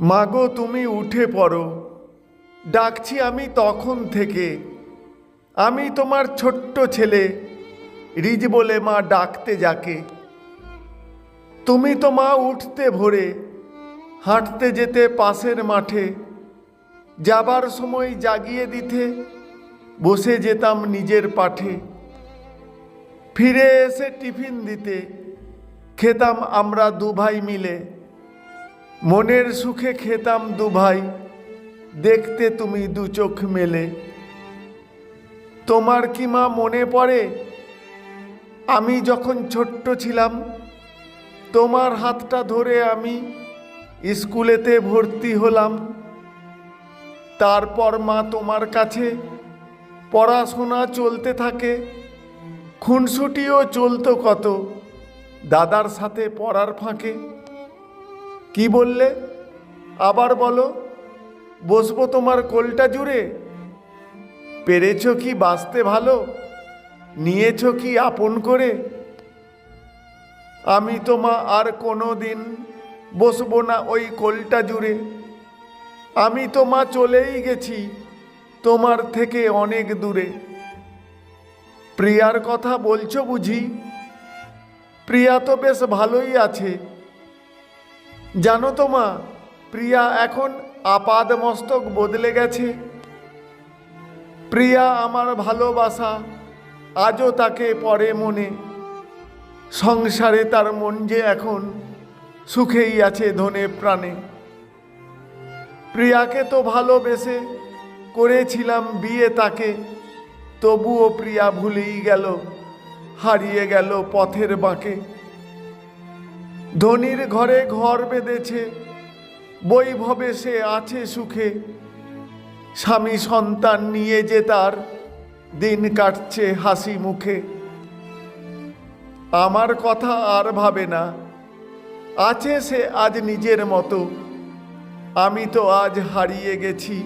মাগো, তুমি উঠে পড়ো। ডাকছি আমি তখন থেকে। আমি তোমার ছোট্ট ছেলে, রিজ বলে মা ডাকতে যাকে। তুমি তো মা উঠতে ভোরে, হাঁটতে যেতে পাশের মাঠে। যাবার সময় জাগিয়ে দিতে, বসে যেতাম নিজের পাঠে। ফিরে এসে টিফিন দিতে, খেতাম আমরা দু ভাই মিলে। মনের সুখে খেতাম দু ভাই, দেখতে তুমি দু চোখ মেলে। তোমার কি মা মনে পড়ে? আমি যখন ছোট্ট ছিলাম, তোমার হাতটা ধরে আমি স্কুলেতে ভর্তি হলাম। তারপর মা তোমার কাছে পড়াশোনা চলতে থাকে, খুনসুটিও চলতো কত, দাদার সাথে পড়ার ফাঁকে। কি বললে? আবার বলো, বসবো তোমার কোলটা জুড়ে। পেরেছ কি বাঁচতে ভালো? নিয়েছ কি আপন করে? আমি তোমা আর কোনো দিন বসবো না ওই কোলটা জুড়ে। আমি তোমা চলেই গেছি, তোমার থেকে অনেক দূরে। প্রিয়ার কথা বলছো বুঝি? প্রিয়া তো বেশ ভালোই আছে। জানো তো মা, প্রিয়া এখন আপাদ মস্তক বদলে গেছে। প্রিয়া আমার ভালোবাসা, আজও তাকে পরে মনে। সংসারে তার মন যে এখন সুখেই আছে ধনে প্রাণে। প্রিয়াকে তো ভালোবেসে করেছিলাম বিয়ে তাকে, তবুও প্রিয়া ভুলেই গেল, হারিয়ে গেল পথের বাঁকে। ধনির ঘরে ঘর বেঁধেছে, বৈভবে সে আছে সুখে। স্বামী সন্তান নিয়ে যে তার দিন কাটছে হাসি মুখে। আমার কথা আর ভাবে না, আছে সে আজ নিজের মতো। আমি তো আজ হারিয়ে গেছি,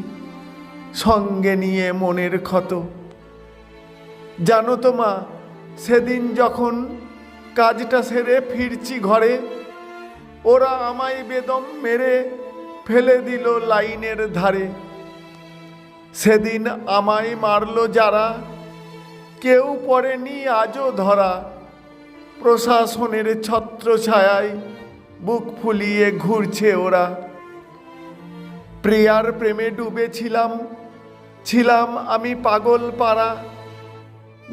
সঙ্গে নিয়ে মনের ক্ষত। জানো তো মা, সেদিন যখন কাজটা সেরে ফিরছি ঘরে। ওরা আমায় বেদম মেরে ফেলে দিল লাইনের ধারে। সেদিন আমায় মারলো যারা, কেউ পড়েনি আজও ধরা। প্রশাসনের ছত্র ছায়ায় বুক ফুলিয়ে ঘুরছে ওরা। প্রিয়ার প্রেমে ডুবেছিলাম, ছিলাম আমি পাগল পাড়া।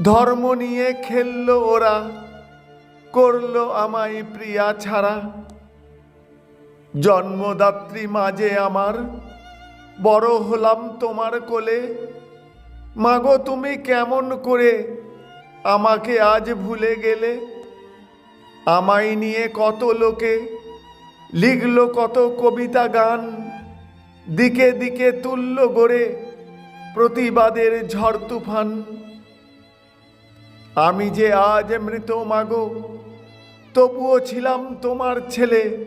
ধর্ম নিয়ে খেললো ওরা। করল আমায় প্রিয়া ছাড়া। জন্মদাত্রী মাঝে আমার, বড় হলাম তোমার কোলে। মাগো, তুমি কেমন করে আমাকে আজ ভুলে গেলে? আমায় নিয়ে কত লোকে লিখলো কত কবিতা গান। দিকে দিকে তুল্য গড়ে প্রতিবাদের ঝড় তুফান। আমি যে আজ মৃত মাগো তবুও ছিলাম তোমার ছেলে।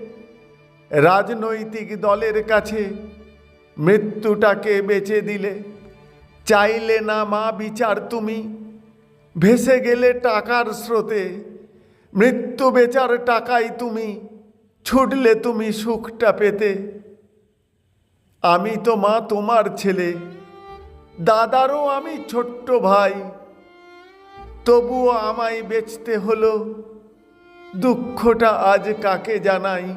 রাজনৈতিক দলের কাছে মৃত্যুটাকে বেচে দিলে। চাইলে না মা বিচার তুমি। ভেসে গেলে টাকার স্রোতে। মৃত্যু বেচার টাকাই তুমি। ছুটলে তুমি সুখটা পেতে। আমি তো মা তোমার ছেলে। দাদারও আমি ছোট্ট ভাই। তবুও আমায় বেচতে হলো। দুঃখটা আজ কাকে জানাই?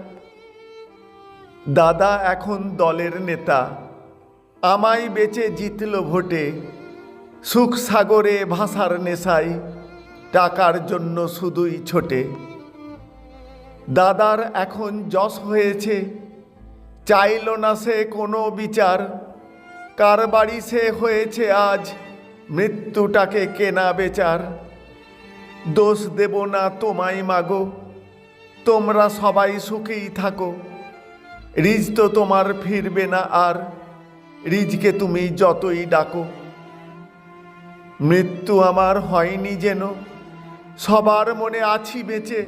দাদা এখন দলের নেতা। আমায় বেচে জিতল ভোটে। সুখ সাগরে ভাষার নেশাই টাকার জন্য শুধুই ছোটে। দাদার এখন যশ হয়েছে। চাইল না সে কোনো বিচার। কার বাড়ি সে হয়েছে আজ? মৃত্যুটাকে কেনা বেচার। দোষ দেব না তোমায়, মাগো। তোমরা সবাই সুখেই থাকো। রিজ তো তোমার ফিরবে না আর, রিজকে তুমি যতই ডাকো। মৃত্যু আমার হয়নি যেন, সবার মনে আছি বেঁচে।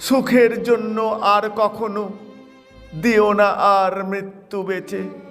সুখের জন্য আর কখনো দিও না আর মৃত্যু বেঁচে।